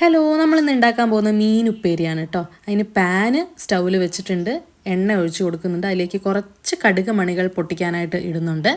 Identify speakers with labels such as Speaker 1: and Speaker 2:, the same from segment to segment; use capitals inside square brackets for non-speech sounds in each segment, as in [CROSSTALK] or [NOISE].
Speaker 1: Hello നമ്മൾ ഇന്ന് ഉണ്ടാക്കാൻ പോകുന്ന മീൻ ഉപ്പേരിയാണ് കേട്ടോ അതിന് പാന് സ്റ്റൗവിൽ വെച്ചിട്ടുണ്ട്. എണ്ണ ഒഴിച്ചു കൊടുക്കുന്നുണ്ട്. അതിലേക്ക് കുറച്ച് കടുക് മണികൾ പൊട്ടിക്കാനായിട്ട് ഇടുന്നുണ്ട്.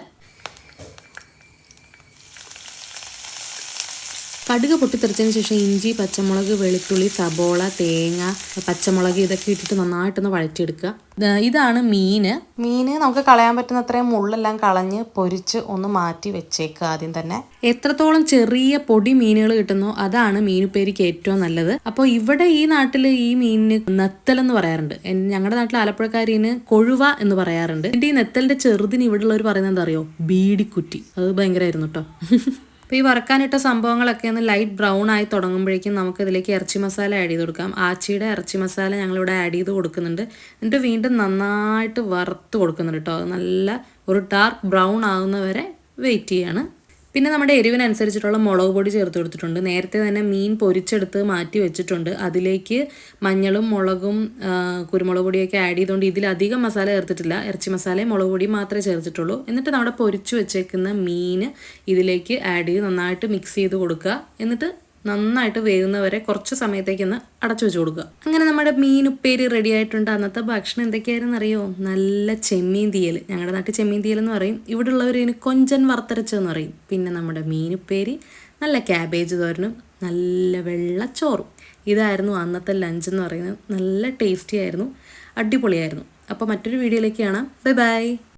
Speaker 1: കടുക് പൊട്ടിത്തെറിച്ചതിന് ശേഷം ഇഞ്ചി പച്ചമുളക് വെളുത്തുള്ളി സബോള തേങ്ങ പച്ചമുളക് ഇതൊക്കെ ഇട്ടിട്ട് നന്നായിട്ടൊന്ന് വഴറ്റിയെടുക്കുക. ഇതാണ് മീന്. മീന് നമുക്ക് കളയാൻ പറ്റുന്ന അത്രയും മുള്ളെല്ലാം കളഞ്ഞ് പൊരിച്ച് ഒന്ന് മാറ്റി വെച്ചേക്കുക ആദ്യം തന്നെ. എത്രത്തോളം ചെറിയ പൊടി മീനുകൾ കിട്ടുന്നോ അതാണ് മീനുപ്പേരിക്ക് ഏറ്റവും നല്ലത്. അപ്പോൾ ഇവിടെ ഈ നാട്ടിൽ ഈ മീനിന് നെത്തൽ എന്ന് പറയാറുണ്ട്. ഞങ്ങളുടെ നാട്ടിൽ ആലപ്പുഴക്കാരിന് കൊഴുവ എന്ന് പറയാറുണ്ട്. എന്റെ ഈ നെത്തലിന്റെ ചെറുതിന് ഇവിടെ ഉള്ളവർ പറയുന്നത് എന്താ അറിയോ? ബീഡിക്കുറ്റി അത് ഭയങ്കരമായിരുന്നു കേട്ടോ. [LAUGHS] അപ്പോൾ ഈ വറക്കാനിട്ട സംഭവങ്ങളൊക്കെ ഒന്ന് ലൈറ്റ് ബ്രൗൺ ആയി തുടങ്ങുമ്പോഴേക്കും നമുക്ക് ഇതിലേക്ക് ഇറച്ചി മസാല ആഡ് ചെയ്ത് കൊടുക്കാം. ആച്ചിയുടെ ഇറച്ചി മസാല ഞങ്ങളിവിടെ ആഡ് ചെയ്ത് കൊടുക്കുന്നുണ്ട്. എന്നിട്ട് വീണ്ടും നന്നായിട്ട് വറുത്ത് കൊടുക്കുന്നുണ്ട് കേട്ടോ നല്ല ഒരു ഡാർക്ക് ബ്രൗൺ ആകുന്നവരെ വെയിറ്റ് ചെയ്യാണ്. പിന്നെ നമ്മുടെ എരിവിനനുസരിച്ചിട്ടുള്ള മുളക് പൊടി ചേർത്ത് കൊടുത്തിട്ടുണ്ട്. നേരത്തെ തന്നെ മീൻ പൊരിച്ചെടുത്ത് മാറ്റി വെച്ചിട്ടുണ്ട്. അതിലേക്ക് മഞ്ഞളും മുളകും കുരുമുളക് പൊടിയൊക്കെ ആഡ് ചെയ്തുകൊണ്ട് ഇതിലധികം മസാല ചേർത്തിട്ടില്ല. ഇറച്ചി മസാലയും മുളക് പൊടിയും മാത്രമേ ചേർത്തിട്ടുള്ളൂ. എന്നിട്ട് നമ്മുടെ പൊരിച്ചു വെച്ചേക്കുന്ന മീൻ ഇതിലേക്ക് ആഡ് ചെയ്ത് നന്നായിട്ട് മിക്സ് ചെയ്ത് കൊടുക്കുക. എന്നിട്ട് നന്നായിട്ട് വേകുന്നവരെ കുറച്ച് സമയത്തേക്ക് ഒന്ന് അടച്ചു വെച്ച് കൊടുക്കുക. അങ്ങനെ നമ്മുടെ മീൻ ഉപ്പേരി റെഡി ആയിട്ടുണ്ട്. അന്നത്തെ ഭക്ഷണം എന്തൊക്കെയായിരുന്നു അറിയോ? നല്ല ചെമ്മീൻ തീയൽ. ഞങ്ങളുടെ നാട്ടിൽ ചെമ്മീൻ തീയൽ എന്ന് പറയും. ഇവിടെ ഉള്ളവർ ഇതിന് കൊഞ്ചൻ വറുത്തരച്ചെന്ന് പറയും. പിന്നെ നമ്മുടെ മീൻ ഉപ്പേരി നല്ല ക്യാബേജ് തോരനും നല്ല വെള്ളച്ചോറും ഇതായിരുന്നു അന്നത്തെ ലഞ്ച് എന്ന് പറയുന്നത്. നല്ല ടേസ്റ്റി ആയിരുന്നു. അടിപൊളിയായിരുന്നു. അപ്പോൾ മറ്റൊരു വീഡിയോയിലേക്ക് കാണാം. Bye bye